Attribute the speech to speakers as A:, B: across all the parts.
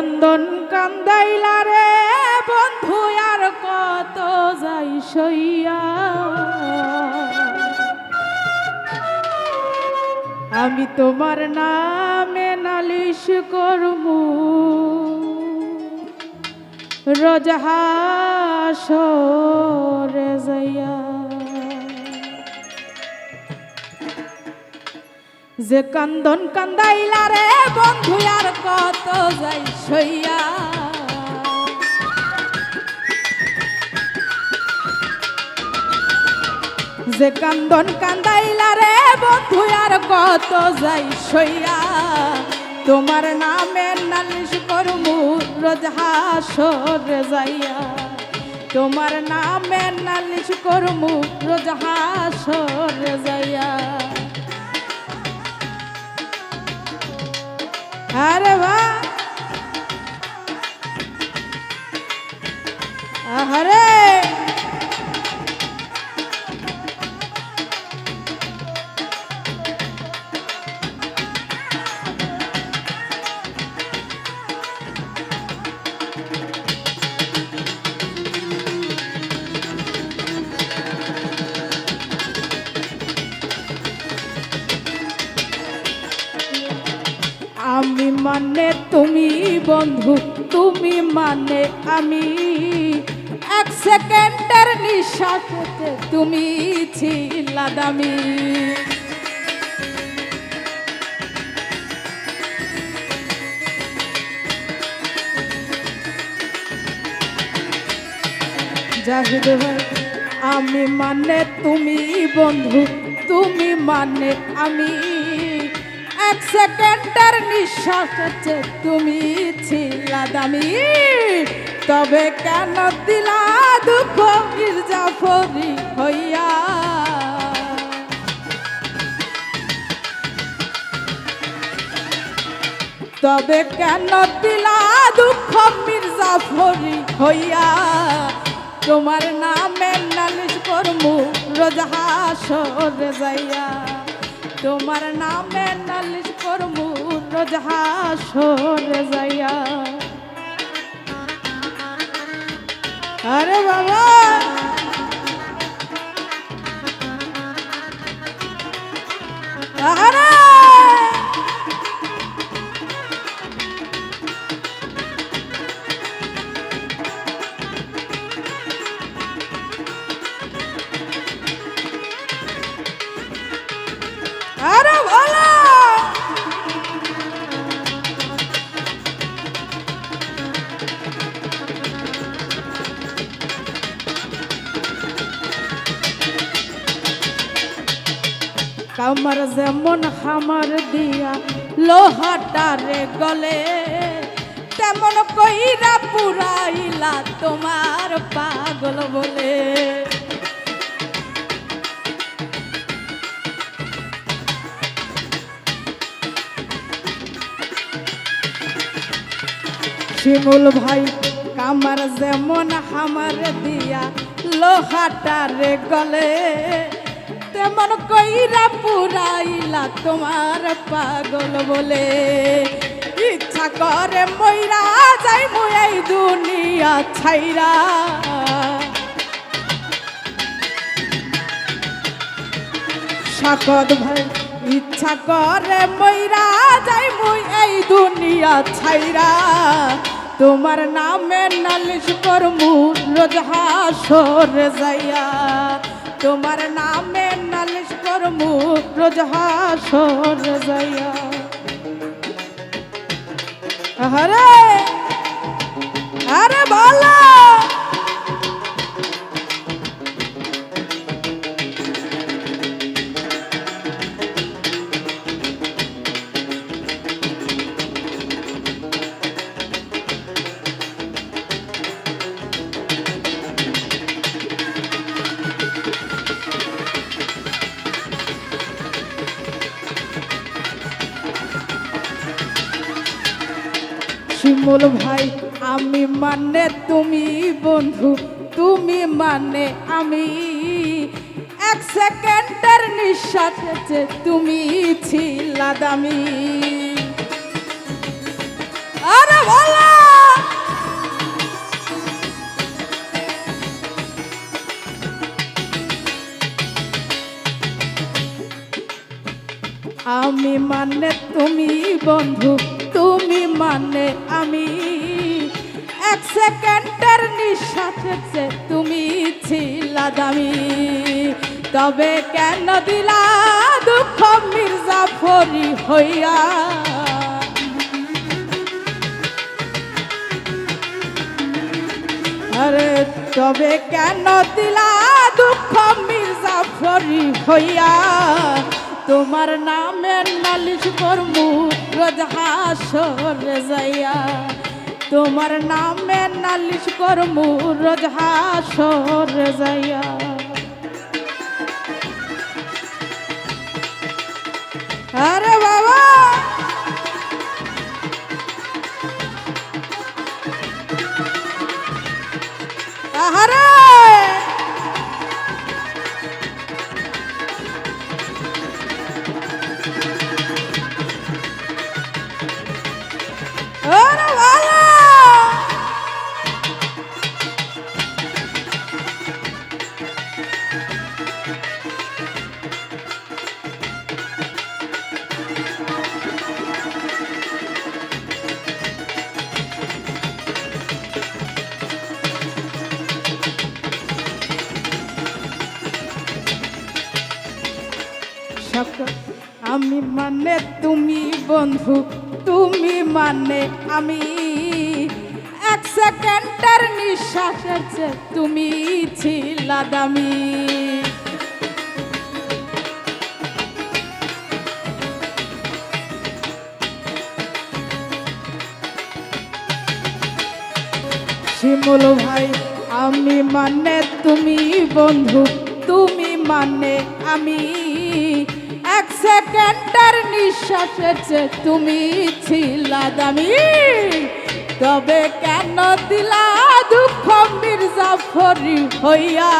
A: কান্দন কান্দাইলা রে বন্ধু, আর কত যাই সইয়া। আমি তোমার নামে নালিশ করব করব রজহাসরে যাইয়া যে কান্দন কান্দাইলা রে বন্ধু, আর কত যাই সইয়া। যে কান্দন কান্দাইলা রে বন্ধু, আর কত যাই সইয়া। তোমার নামে নালিশ করমু, রোজ হাসরে যাইয়া। তোমার নামে নালিশ করমু, রোজ হাসরে যাইয়া। আরে বা আহারে মানে তুমি বন্ধু, তুমি মানে আমি। এক সেকেন্ডের নিঃশ্বাসতে তুমি ছিলা দামি। জাহিদ আমি মানে তুমি বন্ধু, তুমি মানে আমি। এক সেকেন্ডের নিঃশ্বাস তুমি ছিলা দামি, তবে কেন দিলা দুঃখ মির্জাফরি হইয়া? তবে কেন দিলা দুঃখ মির্জাফরি হইয়া? তোমার নামে নালিশ করমু, রোজা সরে যাইয়া। তোমার নামে নালিশ করমু রোজা যাইয়া। আরে বাবা! আরে কামার যেমন হামার দিয়া লোহাটারে গলে, তেমন কইরা পুরাইলা তোমার পাগল বলে। শিমুল ভাই কামার যেমন হামার দিয়া লোহাটারে গলে তেমন কইরা পুরাইলা তোমার পাগল বলে। ইচ্ছা করে মইরা যাই মুই এই দুনিয়া ছাইরা। শাকত ভাই, ইচ্ছা করে মইরা যাই মুই এই দুনিয়া ছাইরা। তোমার নামে নালিশ করমু, রোজ হাসরে যাইয়া। তোমার নামে নালিশ করমু রোজ হাসরে যাইয়া। আরে আরে বলো। তুমি মানে তুমি বন্ধু, তুমি মানে আমি। এক সেকেন্ডের নিঃশ্বাসে তুমি ছিলা দামি। আরে বলো! আমি মানে তুমি বন্ধু, তুমি মানে আমি। এক সেকেন্ডের নিঃশ্বাসের চেয়ে তুমি ছিলা দামি। তবে কেন দিলা দুঃখ মির্জাফরি হইয়া? আরে, তবে কেন দিলা দুঃখ মির্জাফরি হইয়া? তোমার নামের নালিশ করমু রোজ হাসরে যাইয়া। তোমার নামে নালিশ করমু রোজ হাসরে যাইয়া। আরে বাবা! আহারে মানে তুমি বন্ধু, তুমি মানে আমি। এক সেকেন্ডের নিঃশ্বাসের চেয়ে তুমি ছিলা দামি। শিমুল ভাই, আমি মানে তুমি বন্ধু, তুমি মানে আমি। সেকেন্ডের নিঃশ্বাসের চেয়ে তুমি ছিলা দামি, তবে কেন দিলা দুঃখ মির্জাফরি হইয়া?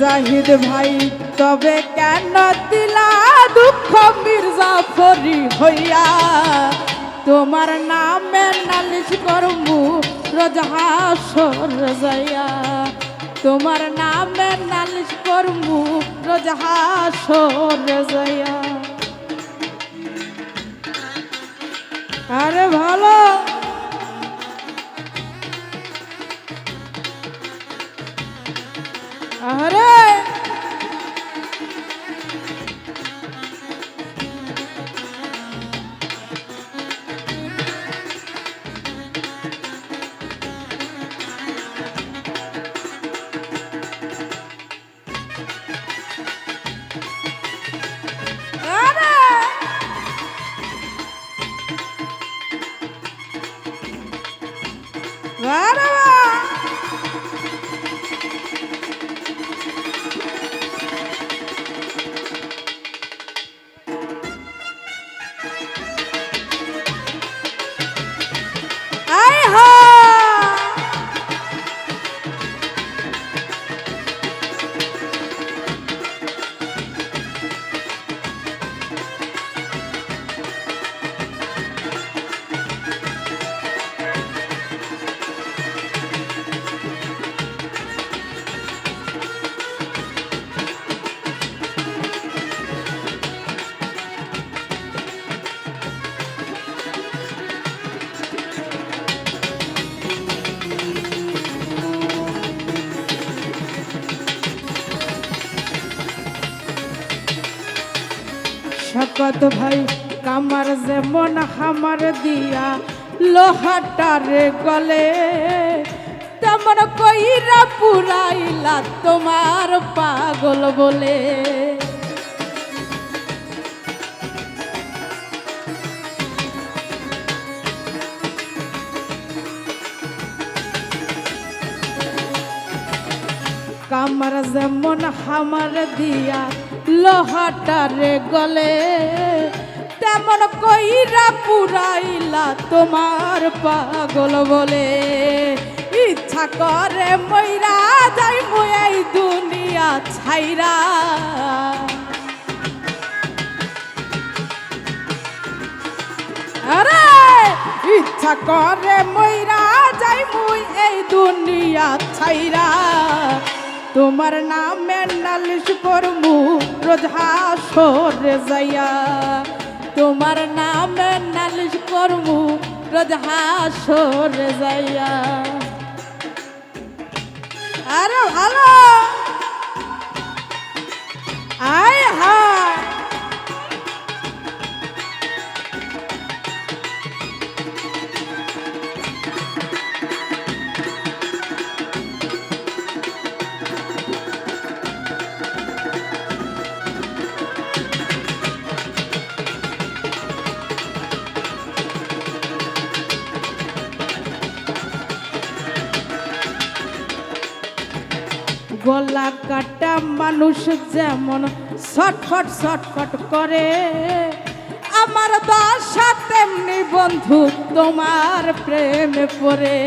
A: জাহিদ ভাই, তবে কেন দিলা দুঃখ মির্জাফরি হইয়া? তোমার নামে নালিশ করমু, রোজ হাসর যাইয়া। তোমার নামে নালিশ করমু রোজ হাসর যাইয়া আরে ভালো। আরে আরে শকত ভাই, কামার যেমন হামার দিয়া লোহাটারে গলে। তেমন কইরা পুরাইলা তোমার পাগল বলে। কামার যেমন হামার দিয়া লোহাটারে গলে, তেমন কইরা পুরাইলা তোমার পাগল বলে। ইচ্ছা করে মইরা যাই মই দুনিয়া ছাইরা। আরে, ইচ্ছা করে মইরা যাই মুই এই দুনিয়া ছাইরা। তোমার নামে নালিশ করমু রোজা হাসরে যাইয়া। তোমার নামে নালিশ করমু রোজা হাসরে যাইয়া। আরে ভালো! আয় হায়! গলা কাটা মানুষ যেমন ছটফট ছটফট করে। আমার দশা তেমনি বন্ধু, তোমার প্রেমে পড়ে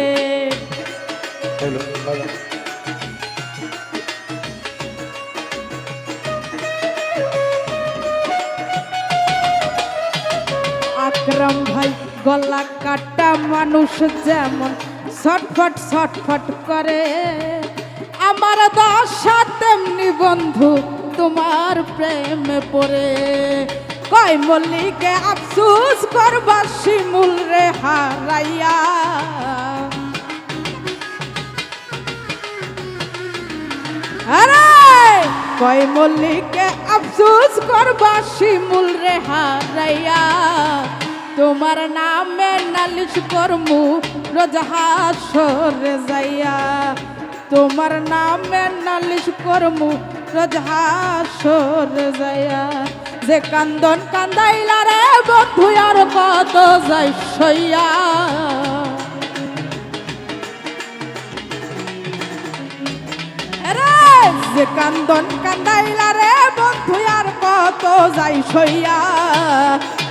A: আকরাম ভাই, গলা কাটা মানুষ যেমন ছটফট ছটফট করে। আমার দশা তেমনি বন্ধু, তোমার প্রেমে পড়ে। কয় মল্লিকে আফসুস করবা শিমুল রে হারাইয়া। আরে! কয় মল্লিকে আফসোস করবা শিমুল রে হারাইয়া। তোমার নামে নালিশ করমু, রোজ হাসরে যাইয়া। তোমার নামে নালিশ করমু রোজ হাসরে যাইয়া যে কান্দন কান্দাইলা রে বন্ধু, আর কত যাই সইয়া। যে কান্দন কান্দাইলা রে বন্ধু, আর কত যাই সইয়া।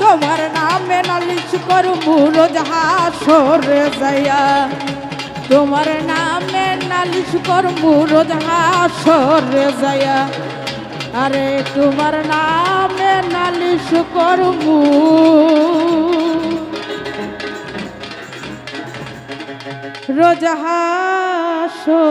A: তোমার নামে নালিশ করমু রোজ হাসরে যাইয়া তোমার নামে নালিশ করমু রোজ যাইয়া আরে তোমার নামে নালিশ করমু রোজ হাসরে